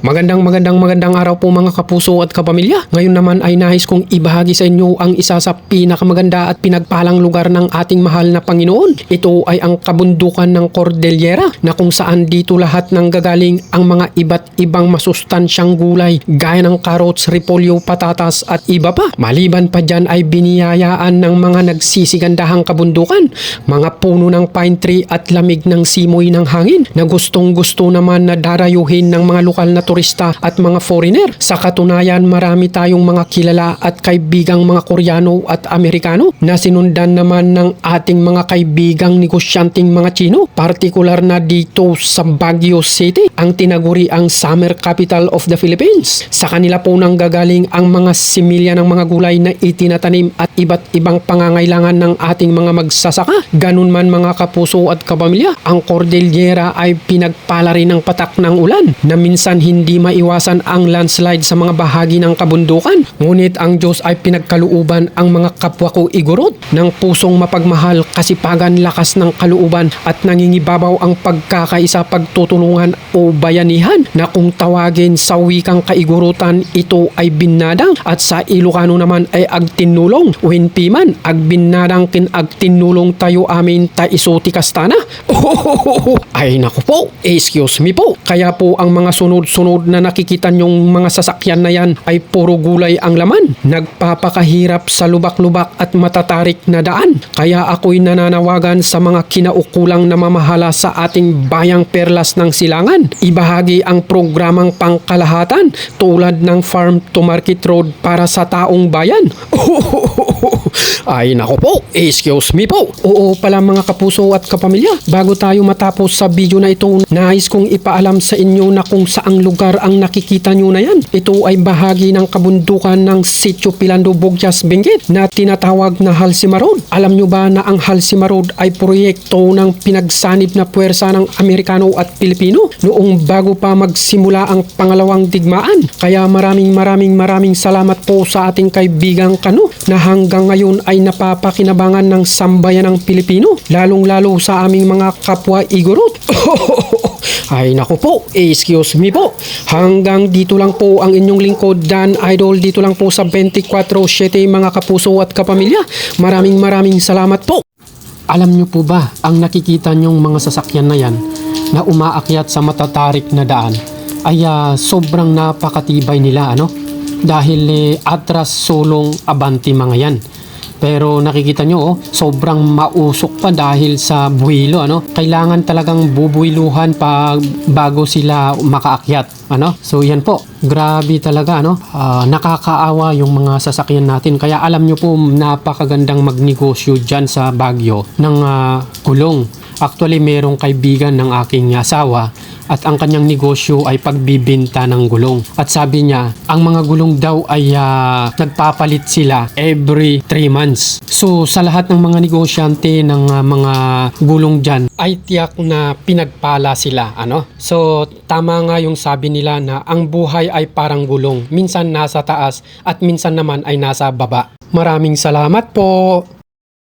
Magandang magandang magandang araw po mga kapuso at kapamilya. Ngayon naman ay nais kong ibahagi sa inyo ang isa sa pinakamaganda at pinagpalang lugar ng ating mahal na Panginoon. Ito ay ang kabundukan ng Cordillera na kung saan dito lahat ng gagaling ang mga iba't ibang masustansyang gulay gaya ng carrots, repolyo, patatas at iba pa. Maliban pa dyan ay biniyayaan ng mga nagsisigandahang kabundukan, mga puno ng pine tree at lamig ng simoy ng hangin na gustong gusto naman na darayuhin ng mga lokal na turista at mga foreigner. Sa katunayan, marami tayong mga kilala at kaibigang mga Koreano at Amerikano na sinundan naman ng ating mga kaibigang negosyanteng mga Chino, partikular na dito sa Baguio City, ang tinaguri ang summer capital of the Philippines. Sa kanila po nang gagaling ang mga similya ng mga gulay na itinatanim at iba't ibang pangangailangan ng ating mga magsasaka. Ganun man mga kapuso at kapamilya, ang Cordillera ay pinagpala rin ng patak ng ulan na minsan hindi maiwasan ang landslide sa mga bahagi ng kabundukan. Ngunit ang Diyos ay pinagkaluuban ang mga kapwa ko igurot ng pusong mapagmahal, kasipagan, lakas ng kaluuban at nangingibabaw ang pagkakaisa, pagtutulungan o bayanihan na kung tawagin sa wikang kaigurutan ito ay binadang at sa Ilocano naman ay agtinulong o hinpiman agbinadang kin agtinulong tayo amin ta isuti kastana. ay naku po, excuse me po. Kaya po ang mga sunod-sunod na nakikita nyong mga sasakyan na yan ay puro gulay ang laman. Nagpapakahirap sa lubak-lubak at matatarik na daan. Kaya ako'y nananawagan sa mga kinaukulang namamahala sa ating bayang perlas ng silangan. Ibahagi ang programang pangkalahatan tulad ng Farm to Market Road para sa taong bayan. Ay nako po, excuse me po. Oo pala mga kapuso at kapamilya. Bago tayo matapos sa video na ito, nais kong ipaalam sa inyo na kung saang lugar ang nakikita nyo na yan. Ito ay bahagi ng kabundukan ng Sitio Pilando Bogyas Benguet na tinatawag na Halsima Road. Alam nyo ba na ang Halsima Road ay proyekto ng pinagsanib na puwersa ng Amerikano at Pilipino noong bago pa magsimula ang pangalawang digmaan. Kaya maraming maraming maraming salamat po sa ating kaibigang Kano na hanggang ngayon ay napapakinabangan ng sambayan ng Pilipino, lalong-lalo sa aming mga kapwa Igorot. Ay naku po, excuse me po. Hanggang dito lang po ang inyong lingkod Dan Idol dito lang po sa 24-7 mga kapuso at kapamilya. Maraming maraming salamat po. Alam nyo po ba ang nakikita nyong mga sasakyan na yan na umaakyat sa matatarik na daan ay ah, sobrang napakatibay nila ano? Dahil eh, atras sulong abanti mga yan. Pero nakikita nyo, oh, sobrang mausok pa dahil sa buwilo, ano? Kailangan talagang bubuiluhan pa bago sila makaakyat, ano? So yan po, grabe talaga, ano? Ah, nakakaawa yung mga sasakyan natin. Kaya alam nyo po, napakagandang magnegosyo dyan sa Baguio ng ah, gulong. Actually, merong kaibigan ng aking asawa at ang kanyang negosyo ay pagbibinta ng gulong. At sabi niya, ang mga gulong daw ay ah, nagpapalit sila every 3 months. So sa lahat ng mga negosyante ng ah, mga gulong dyan ay tiyak na pinagpala sila. Ano? So tama nga yung sabi nila na ang buhay ay parang gulong. Minsan nasa taas at minsan naman ay nasa baba. Maraming salamat po!